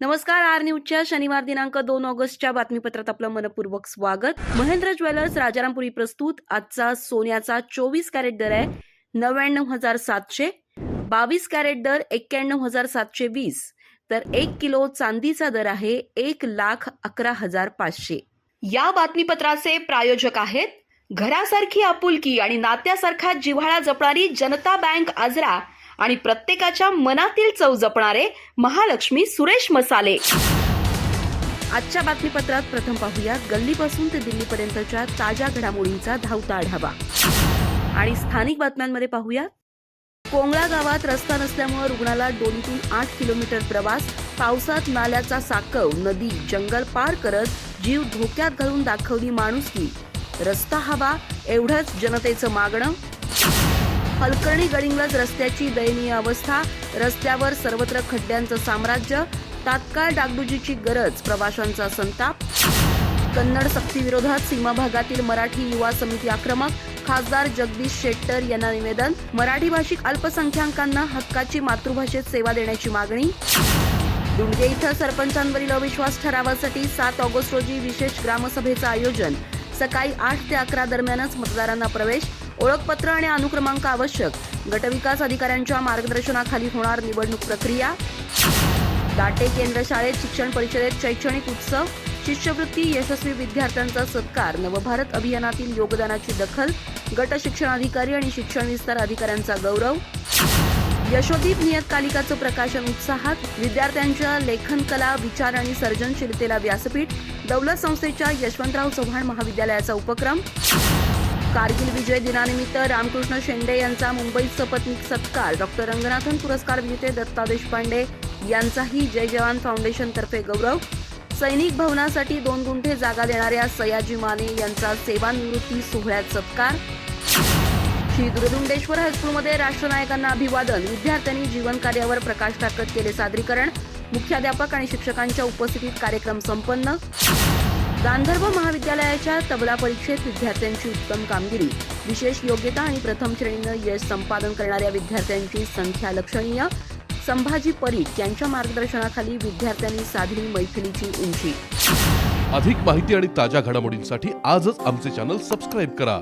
नमस्कार आर न्यूजच्या शनिवार दिनांक दोन ऑगस्टच्या बातमीपत्रात आपलं मनपूर्वक स्वागत. महेंद्र ज्वेलर्स राजारामपुरी प्रस्तुत. आजचा सोन्याचा चोवीस कॅरेट दर आहे नव्याण्णव हजार सातशे. बावीस कॅरेट दर एक्क्याण्णव हजार सातशे वीस. तर एक किलो चांदीचा दर आहे एक लाख अकरा हजार पाचशे. या बातमीपत्राचे प्रायोजक आहेत घरासारखी आपुलकी आणि नात्यासारखा जिव्हाळा जपणारी जनता बँक आजरा आणि प्रत्येकाच्या मनातील चव जपणारे महालक्ष्मी सुरेश मसाले. आजच्या बातमीपत्रात प्रथम पाहूयात. गल्लीपासून ते दिल्लीपर्यंतच्या ताज्या घडामोडींचा धावता आढावा. आणि स्थानिक बातम्यांमध्ये पाहूयात. कोंगळा गावात रस्ता नसल्यामुळे रुग्णाला डोलीतून आठ किलोमीटर प्रवास पावसात नाल्याचा साकव नदी जंगल पार करत जीव धोक्यात घालून दाखवली माणुसकी. रस्ता हवा एवढंच जनतेचं मागणं. हलकर्णी गडिंगलज रस्त्याची दयनीय अवस्था रस्त्यावर सर्वत्र खड्ड्यांचं साम्राज्य तात्काळ डागडुजीची गरज प्रवाशांचा संताप. कन्नड सक्तीविरोधात सीमा भागातील मराठी युवा समिती आक्रमक खासदार जगदीश शेट्टर यांना निवेदन मराठी भाषिक अल्पसंख्याकांना हक्काची मातृभाषेत सेवा देण्याची मागणी. दुंडगे इथं सरपंचांवरील अविश्वास ठरावासाठी सात ऑगस्ट रोजी विशेष ग्रामसभेचं आयोजन. सकाळी आठ ते अकरा दरम्यानच मतदारांना प्रवेश ओळखपत्र आणि अनुक्रमांक आवश्यक. गटविकास अधिकाऱ्यांच्या मार्गदर्शनाखाली होणार निवडणूक प्रक्रिया. दाटे केंद्र शाळेत शिक्षण परिषदेत शैक्षणिक उत्सव शिष्यवृत्ती यशस्वी विद्यार्थ्यांचा सत्कार नवभारत अभियानातील योगदानाची दखल गट शिक्षण अधिकारी आणि शिक्षण विस्तार अधिकाऱ्यांचा गौरव यशोदीप नियतकालिकाचं प्रकाशन उत्साहात विद्यार्थ्यांच्या लेखनकला विचार आणि सर्जनशीलतेला व्यासपीठ दौलत संस्थेच्या यशवंतराव चव्हाण महाविद्यालयाचा उपक्रम. कारगिल विजय दिनानिमित्त रामकृष्ण शेंडे यांचा मुंबईत सपत्नीक सत्कार. डॉक्टर रंगनाथन पुरस्कार विजेते दत्ता देशपांडे यांचाही जय जवान फाउंडेशनतर्फे गौरव. सैनिक भवनासाठी दोन गुंठे जागा देणाऱ्या सयाजी माने यांचा सेवानिवृत्ती सोहळ्यात सत्कार. श्री दुर्दुंडेश्वर हायस्कूलमध्ये राष्ट्रनायकांना अभिवादन. विद्यार्थ्यांनी जीवन कार्यावर प्रकाश टाकत केले सादरीकरण. मुख्याध्यापक आणि शिक्षकांच्या उपस्थितीत कार्यक्रम संपन्न. गांधर्व महाविद्यालयाच्या तबला परीक्षेत विद्यार्थ्यांची उत्तम कामगिरी. विशेष योग्यता आणि प्रथम श्रेणीनं यश संपादन करणाऱ्या विद्यार्थ्यांची संख्या लक्षणीय. संभाजी परीख यांच्या मार्गदर्शनाखाली विद्यार्थ्यांनी साधली मैफिलीची उंची. अधिक माहिती आणि ताज्या घडामोडींसाठी आजच आमचे चॅनल सबस्क्राईब करा.